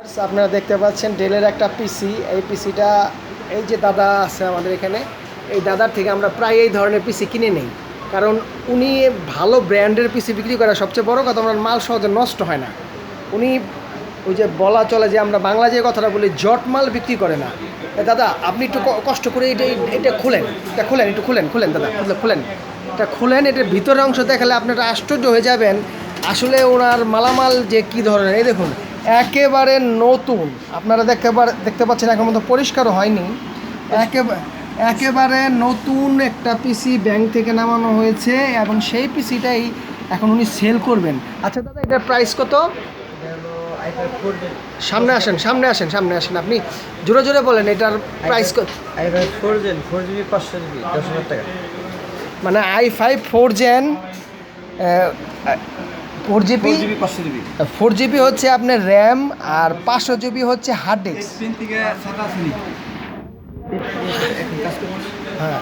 আপনারা দেখতে পাচ্ছেন ডেলের একটা পিসি এই পিসিটা এই যে দাদা আছে আমাদের এখানে, এই দাদার থেকে আমরা প্রায় এই ধরনের পিসি কিনে নেই। কারণ উনি ভালো ব্র্যান্ডের পিসি বিক্রি করা, সবচেয়ে বড় কথা ওনার মাল সহজে নষ্ট হয় না। উনি ওই যে বলা চলে যে আমরা বাংলা যে কথাটা বলি, জট মাল বিক্রি করে না। দাদা, আপনি একটু কষ্ট করে এটা এটা খুলেন এটা খুলেন, একটু খুলেন খুলেন দাদা, খুলে, খুলেন। এটা খুলেন, এটার ভিতরের অংশ দেখালে আপনারা আশ্চর্য হয়ে যাবেন। আসলে ওনার মালামাল যে কি ধরনের, এই দেখুন। একেবারে নতুন। আপনারা দেখতে দেখতে পাচ্ছেন এখন মতো পরিষ্কারও হয়নি। একেবারে একেবারে নতুন একটা পিসি ব্যাংক থেকে নামানো হয়েছে এবং সেই পিসিটাই এখন উনি সেল করবেন। আচ্ছা দাদা এটার প্রাইস কত? সামনে আসেন সামনে আসেন সামনে আসেন আপনি। জোরে জোরে বলেন এটার প্রাইস কত? ফোর জেন ফোর জিবি পাঁচশো জিবি দশ হাজার টাকা। মানে i five four gen four GB? Four GB হচ্ছে আপনার র্যাম আর পাঁচশো জিবি হচ্ছে হার্ড ডিস্ক। হ্যাঁ।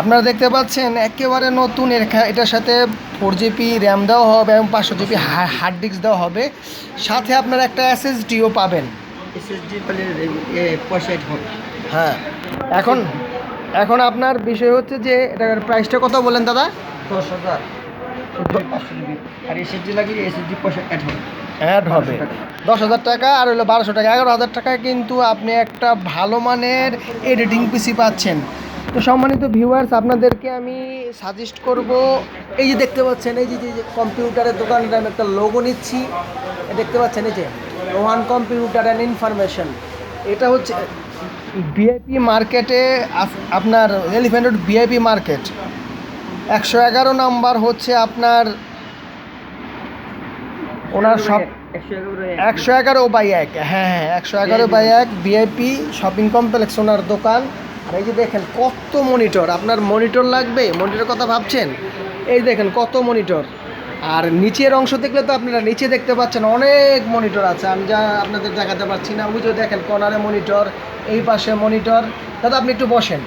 আপনারা দেখতে পাচ্ছেন একেবারে নতুন এটার সাথে ফোর জিবি র্যাম দেওয়া হবে এবং পাঁচশো জিবি হার্ড ডিস্ক দেওয়া হবে। সাথে আপনারা একটা এসএসডিও পাবেন। হ্যাঁ। এখন এখন আপনার বিষয় হচ্ছে যে এটার প্রাইসটা কত বলেন দাদা? দশ হাজার। অ্যাড হবে। দশ হাজার টাকা আর হলো বারোশো টাকা। এগারো হাজার টাকায় কিন্তু আপনি একটা ভালো মানের এডিটিং পিসি পাচ্ছেন। তো সম্মানিত ভিউয়ার্স আপনাদেরকে আমি সাজেস্ট করব, এই যে দেখতে পাচ্ছেন, এই যে যে কম্পিউটারের দোকানটা, আমি একটা লোগো নিচ্ছি। দেখতে পাচ্ছেন, এই যে রোহান কম্পিউটার অ্যান্ড ইনফরমেশন এটা হচ্ছে বিআইপি মার্কেটে আপনার এলিফেন্ট রোড বিআইপি মার্কেট একশো এগারো নাম্বার হচ্ছে আপনার ওনার সব একশো এগারো বাই এক হ্যাঁ হ্যাঁ একশো এগারো বাই এক বিআইপি শপিং কমপ্লেক্স ওনার দোকান। আর এই যে দেখেন কত মনিটর আপনার মনিটর লাগবে? মনিটরের কথা ভাবছেন? এই দেখেন কত মনিটর আর নিচের অংশ দেখলে তো আপনারা নিচে দেখতে পাচ্ছেন অনেক মনিটর আছে। আমি যা আপনাদের দেখাতে পারছি না। ওই যে দেখেন কর্নারে মনিটর এই পাশে মনিটর দাদা আপনি একটু বসেন।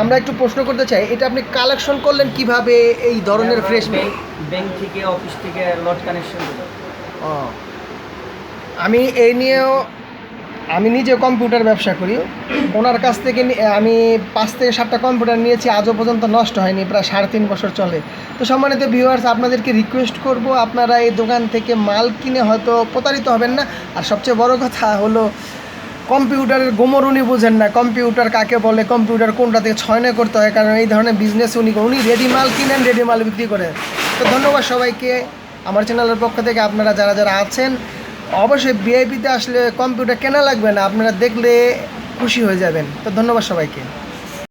আমরা একটু প্রশ্ন করতে চাই এটা আপনি কালেকশন করলেন কীভাবে এই ধরনের ফ্রেশ ব্যাংক থেকে অফিস থেকে লট কানেকশন ও। আমি এই নিয়েও আমি নিজে কম্পিউটার ব্যবসা করি। ওনার কাছ থেকে আমি পাঁচ থেকে সাতটা কম্পিউটার নিয়েছি আজও পর্যন্ত নষ্ট হয়নি প্রায় সাড়ে তিন বছর চলে। তো সম্মানিত ভিউয়ার্স আপনাদেরকে রিকোয়েস্ট করব আপনারা এই দোকান থেকে মাল কিনে হয়তো প্রতারিত হবেন না। আর সবচেয়ে বড় কথা হলো কম্পিউটারের গোমর উনি বুঝেন না। কম্পিউটার কাকে বলে? কম্পিউটার কোনটা থেকে ছয়নে করতে হয়? কারণ এই ধরনের বিজনেস উনি উনি রেডি মাল কিনেন রেডি মাল বিক্রি করেন। তো ধন্যবাদ সবাইকে। আমার চ্যানেলের পক্ষ থেকে আপনারা যারা যারা আছেন, অবশ্যই বিআইপিতে আসলে কম্পিউটার কেনা লাগবে না। আপনারা দেখলে খুশি হয়ে যাবেন। তো ধন্যবাদ সবাইকে।